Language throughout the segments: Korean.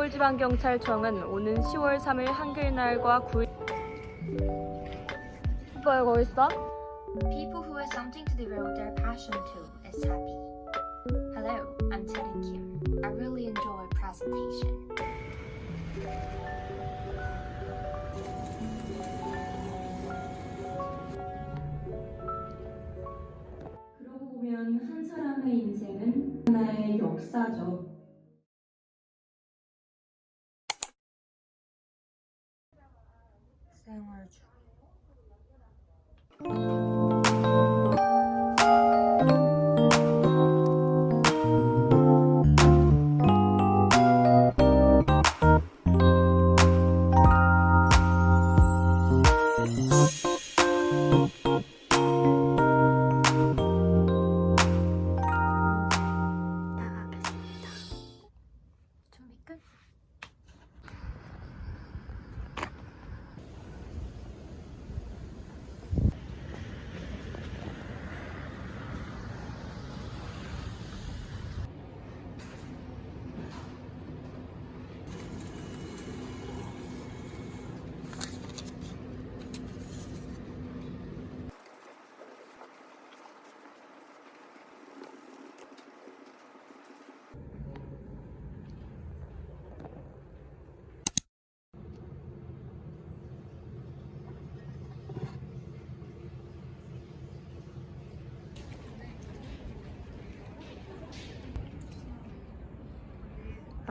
서울지방경찰청은 오는 10월 3일 한글날과 9일 오빠 이거 어딨어? People who have something to devote their passion to is happy. Hello, I'm Teddy Kim. I really enjoy presentation. 그러고 보면 한 사람의 인생은 하나의 역사죠. 생활주.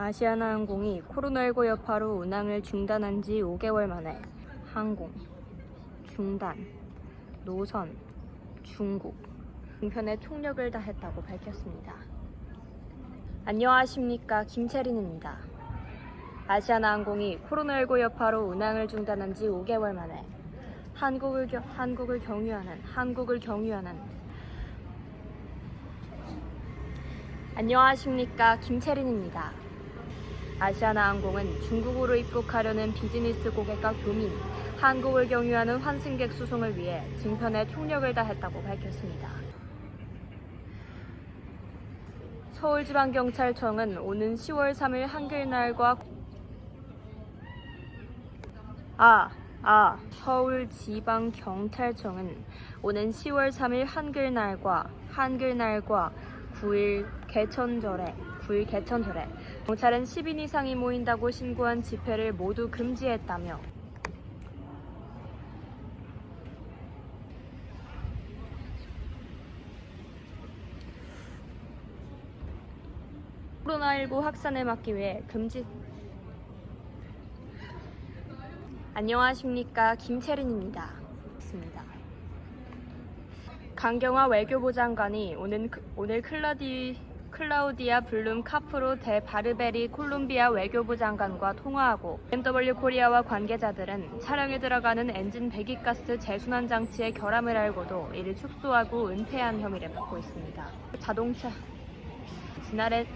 아시아나항공이 코로나19 여파로 운항을 중단한 지 5개월 만에 항공, 중단, 노선, 중국 등편에 총력을 다했다고 밝혔습니다. 안녕하십니까 김채린입니다. 아시아나항공이 코로나19 여파로 운항을 중단한 지 5개월 만에 한국을, 겨- 한국을 경유하는 한국을 경유하는 안녕하십니까 김채린입니다. 아시아나항공은 중국으로 입국하려는 비즈니스 고객과 교민, 한국을 경유하는 환승객 수송을 위해 증편에 총력을 다했다고 밝혔습니다. 서울지방경찰청은 오는 10월 3일 한글날과 아, 아, 서울지방경찰청은 오는 10월 3일 한글날과 한글날과 9일 개천절에 9일 개천절에 경찰은 10인 이상이 모인다고 신고한 집회를 모두 금지했다며 코로나19 확산을 막기 위해 금지 안녕하십니까 김채린입니다. 있습니다. 강경화 외교부 장관이 오늘, 크- 오늘 클라디, 클라우디아 블룸 카프로 대 바르베리 콜롬비아 외교부 장관과 통화하고 BMW 코리아와 관계자들은 차량에 들어가는 엔진 배기가스 재순환 장치의 결함을 알고도 이를 축소하고 은폐한 혐의를 받고 있습니다. 자동차 지난해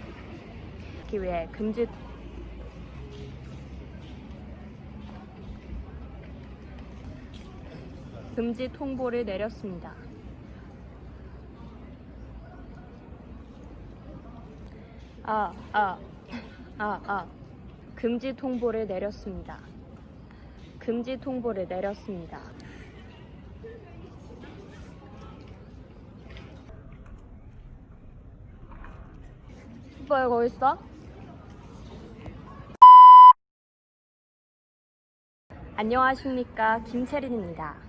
기 위해 금지 금지 통보를 내렸습니다. 아, 아, 아, 아. 금지 통보를 내렸습니다. 금지 통보를 내렸습니다. 오빠 이거 어딨어? 안녕하십니까 김채린입니다.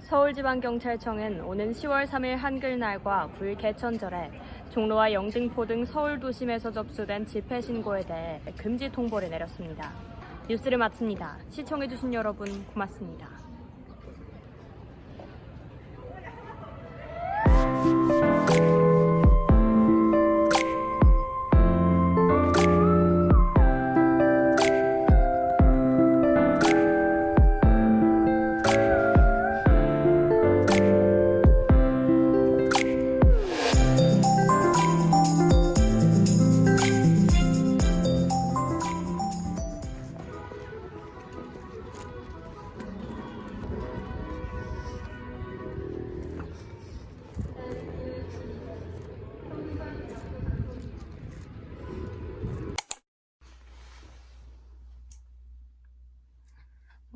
서울지방경찰청은 오는 10월 3일 한글날과 9일 개천절에 종로와 영등포 등 서울 도심에서 접수된 집회 신고에 대해 금지 통보를 내렸습니다. 뉴스를 마칩니다. 시청해주신 여러분 고맙습니다.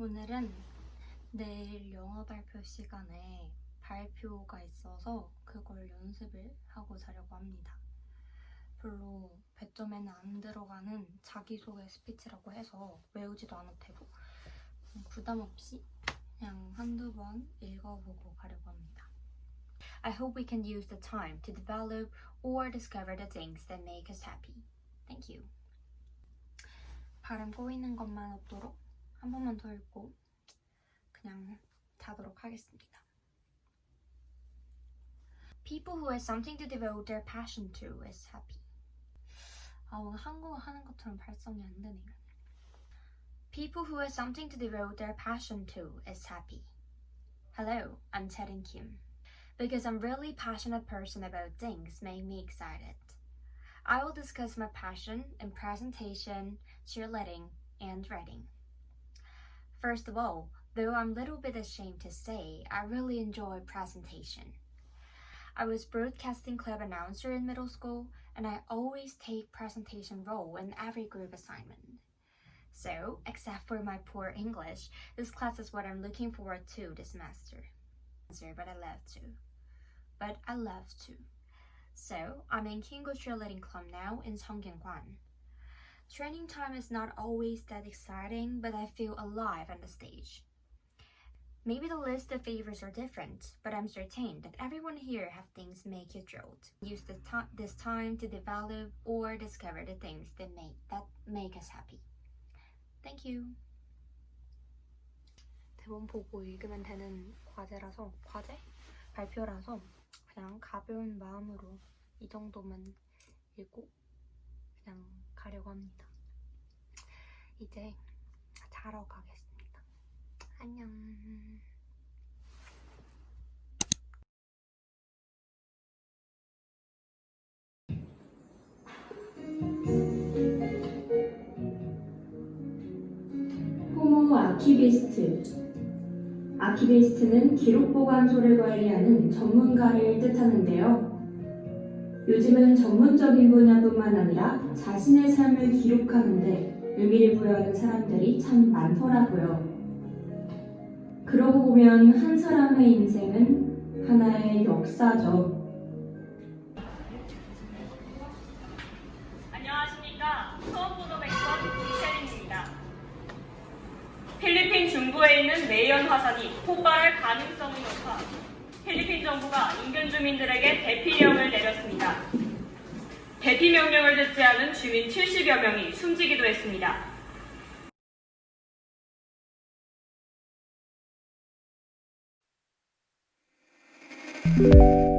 오늘은 내일 영어 발표 시간에 발표가 있어서 그걸 연습을 하고 자려고 합니다. 별로 배점에는 안 들어가는 자기소개 스피치라고 해서 외우지도 않아도 되고 부담 없이 그냥 한두 번 읽어보고 가려고 합니다. I hope we can use the time to develop or discover the things that make us happy. Thank you. 발음 꼬이는 것만 없도록 한 번만 더 읽고 그냥 자도록 하겠습니다. People who have something to devote their passion to is happy. 아 오늘 한국어 하는 것처럼 발성이 안 되네요. People who have something to devote their passion to is happy. Hello, I'm Cherin Kim. Because I'm really passionate person about things make me excited. I will discuss my passion in presentation, cheerleading, and writing. First of all, though I'm a little bit ashamed to say, I really enjoy presentation. I was broadcasting club announcer in middle school, and I always take presentation role in every group assignment. So, except for my poor English, this class is what I'm looking forward to this semester. But I love to. But I love to. So, I'm in Kingo Cheerleading Club now in Songyangwan. Training time is not always that exciting, but I feel alive on the stage. Maybe the list of favors are different, but I'm certain that everyone here have things make you thrilled. Use the ti- this time to develop or discover the things that make that make us happy. Thank you. 대본 보고 읽으면 되는 과제라서 과제? 발표라서 그냥 가벼운 마음으로 이 정도만 읽고 그냥 가려고 합니다. 이제 자러 가겠습니다. 안녕. 호모 아키비스트. 아키비스트는 기록 보관소를 관리하는 전문가를 뜻하는데요. 요즘은 전문적인 분야뿐만 아니라 자신의 삶을 기록하는데 의미를 부여하는 사람들이 참 많더라고요. 그러고 보면 한 사람의 인생은 하나의 역사죠. 안녕하십니까. 수원고등학교 이채린입니다. 필리핀 중부에 있는 메이언 화산이 폭발할 가능성이 높아 필리핀 정부가 인근 주민들에게 대피령을 내렸습니다. 대피 명령을 듣지 않은 주민 70여 명이 숨지기도 했습니다. 음.